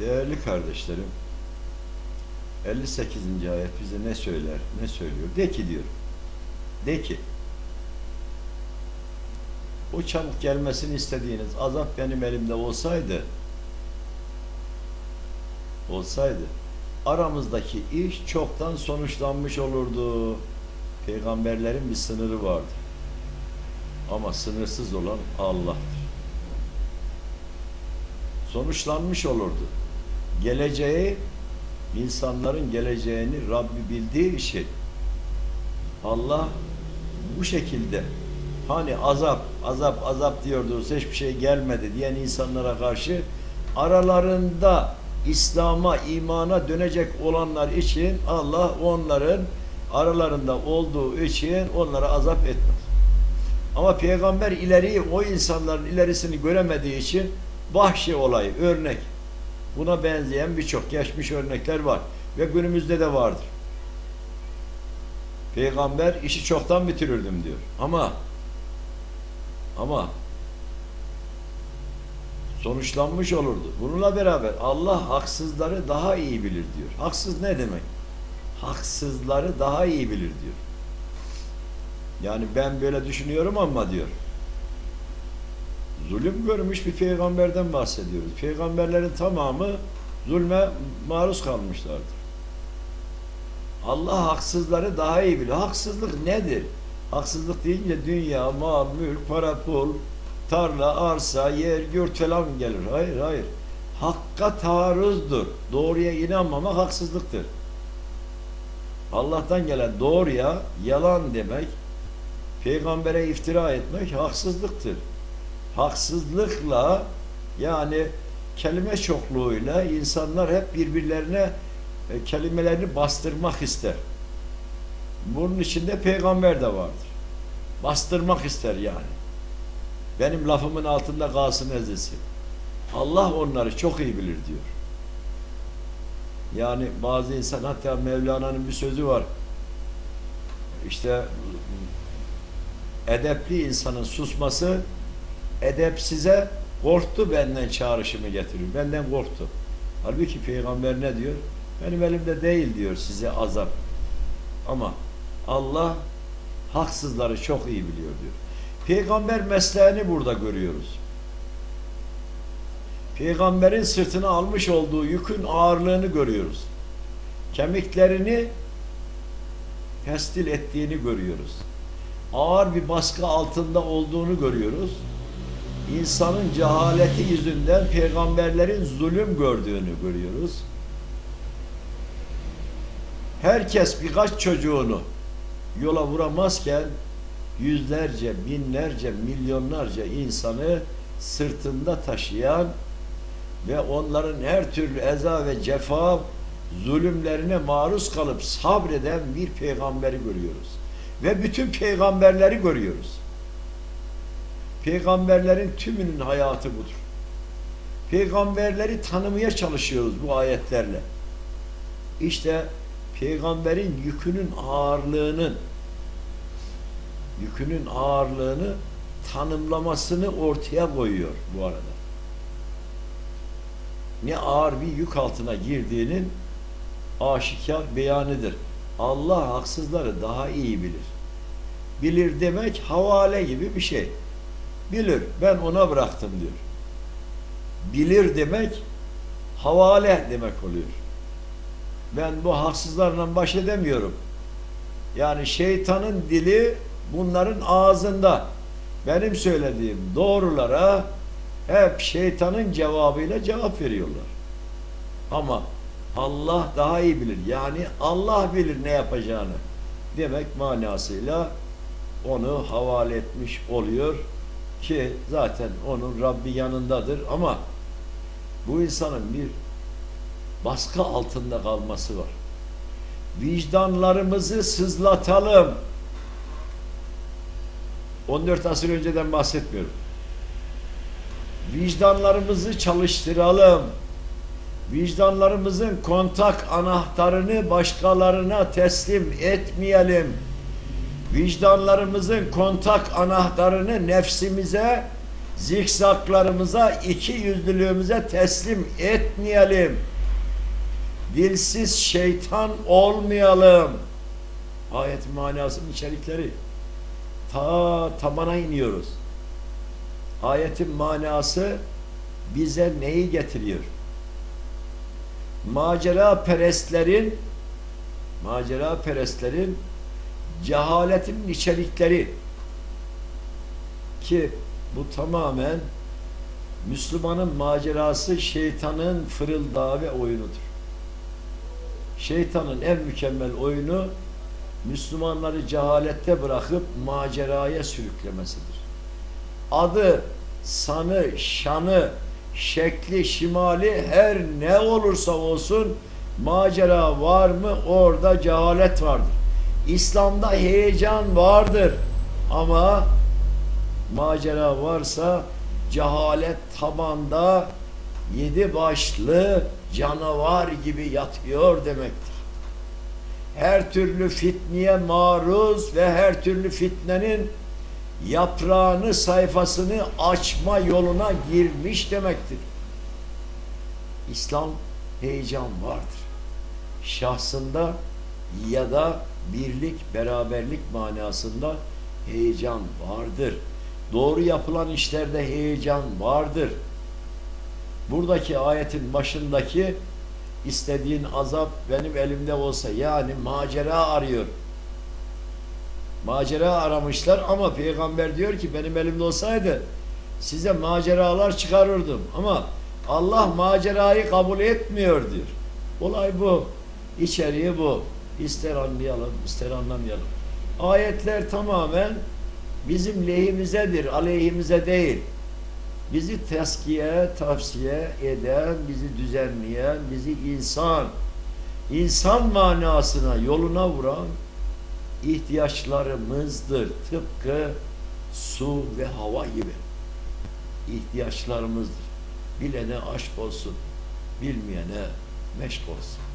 Değerli kardeşlerim, 58. ayet bize ne söyler, ne söylüyor? De ki diyor, de ki, o çabuk gelmesini istediğiniz azap benim elimde olsaydı, olsaydı, aramızdaki iş çoktan sonuçlanmış olurdu. Peygamberlerin bir sınırı vardı. Ama sınırsız olan Allah'tır. Sonuçlanmış olurdu. Geleceği, insanların geleceğini Rabbi bildiği için Allah bu şekilde hani azap, azap, azap diyordunuz hiçbir şey gelmedi diyen insanlara karşı aralarında İslam'a, imana dönecek olanlar için Allah onların aralarında olduğu için onlara azap etmez. Ama peygamber ileriyi o insanların ilerisini göremediği için vahşi olay, örnek. Buna benzeyen birçok geçmiş örnekler var ve günümüzde de vardır. Peygamber işi çoktan bitirirdim diyor. Ama ama sonuçlanmış olurdu. Bununla beraber Allah haksızları daha iyi bilir diyor. Haksız ne demek? Haksızları daha iyi bilir diyor. Yani ben böyle düşünüyorum ama diyor. Zulüm görmüş bir peygamberden bahsediyoruz. Peygamberlerin tamamı zulme maruz kalmışlardır. Allah haksızları daha iyi biliyor. Haksızlık nedir? Haksızlık deyince dünya, mal, mülk, para, pul, tarla, arsa, yer, gürt falan gelir. Hayır, hayır. Hakka taarruzdur. Doğruya inanmamak haksızlıktır. Allah'tan gelen doğruya yalan demek, peygambere iftira etmek haksızlıktır. Haksızlıkla yani kelime çokluğuyla insanlar hep birbirlerine e, kelimelerini bastırmak ister. Bunun içinde peygamber de vardır. Bastırmak ister yani. Benim lafımın altında kalsın ezilsin. Allah onları çok iyi bilir diyor. Yani bazı insan hatta Mevlana'nın bir sözü var. İşte edepli insanın susması edepsize korktu benden çağrışımı getiriyor. Benden korktu. Halbuki peygamber ne diyor? Benim elimde değil diyor size azap. Ama Allah haksızları çok iyi biliyor diyor. Peygamber mesleğini burada görüyoruz. Peygamberin sırtına almış olduğu yükün ağırlığını görüyoruz. Kemiklerini pestil ettiğini görüyoruz. Ağır bir baskı altında olduğunu görüyoruz. İnsanın cehaleti yüzünden peygamberlerin zulüm gördüğünü görüyoruz. Herkes birkaç çocuğunu yola vuramazken yüzlerce, binlerce, milyonlarca insanı sırtında taşıyan ve onların her türlü eza ve cefa zulümlerine maruz kalıp sabreden bir peygamberi görüyoruz. Ve bütün peygamberleri görüyoruz. Peygamberlerin tümünün hayatı budur. Peygamberleri tanımaya çalışıyoruz bu ayetlerle. İşte peygamberin yükünün ağırlığının yükünün ağırlığını tanımlamasını ortaya koyuyor bu arada. Ne ağır bir yük altına girdiğinin aşikar beyanıdır. Allah haksızları daha iyi bilir. Bilir demek havale gibi bir şey. Bilir, ben ona bıraktım diyor. Bilir demek havale demek oluyor. Ben bu haksızlarla baş edemiyorum. Yani şeytanın dili bunların ağzında. Benim söylediğim doğrulara hep şeytanın cevabıyla cevap veriyorlar. Ama Allah daha iyi bilir. Yani Allah bilir ne yapacağını. Demek manasıyla onu havale etmiş oluyor ki zaten onun Rabbi yanındadır ama bu insanın bir baskı altında kalması var. Vicdanlarımızı sızlatalım. 14 asır önceden bahsetmiyorum. Vicdanlarımızı çalıştıralım. Vicdanlarımızın kontak anahtarını başkalarına teslim etmeyelim. Vicdanlarımızın kontak anahtarını nefsimize, zikzaklarımıza, iki yüzlülüğümüze teslim etmeyelim. Dilsiz şeytan olmayalım. Ayetin manasının içerikleri. Ta tabana iniyoruz. Ayetin manası bize neyi getiriyor? Macera perestlerin macera perestlerin cehaletin içerikleri ki bu tamamen Müslümanın macerası şeytanın fırıldağı ve oyunudur. Şeytanın en mükemmel oyunu Müslümanları cehalette bırakıp maceraya sürüklemesidir. Adı, sanı, şanı, şekli, şimali her ne olursa olsun macera var mı orada cehalet vardır. İslam'da heyecan vardır ama macera varsa cehalet tabanda yedi başlı canavar gibi yatıyor demektir. Her türlü fitneye maruz ve her türlü fitnenin yaprağını sayfasını açma yoluna girmiş demektir. İslam heyecan vardır. Şahsında ya da birlik, beraberlik manasında heyecan vardır. Doğru yapılan işlerde heyecan vardır. Buradaki ayetin başındaki istediğin azap benim elimde olsa yani macera arıyor. Macera aramışlar ama peygamber diyor ki benim elimde olsaydı size maceralar çıkarırdım ama Allah macerayı kabul etmiyor diyor. Olay bu. İçeriği bu. İster anlayalım, ister anlamayalım. Ayetler tamamen bizim lehimizedir, aleyhimize değil. Bizi teskiye, tavsiye eden, bizi düzenleyen, bizi insan, insan manasına, yoluna vuran ihtiyaçlarımızdır. Tıpkı su ve hava gibi ihtiyaçlarımızdır. Bilene aşk olsun, bilmeyene meşk olsun.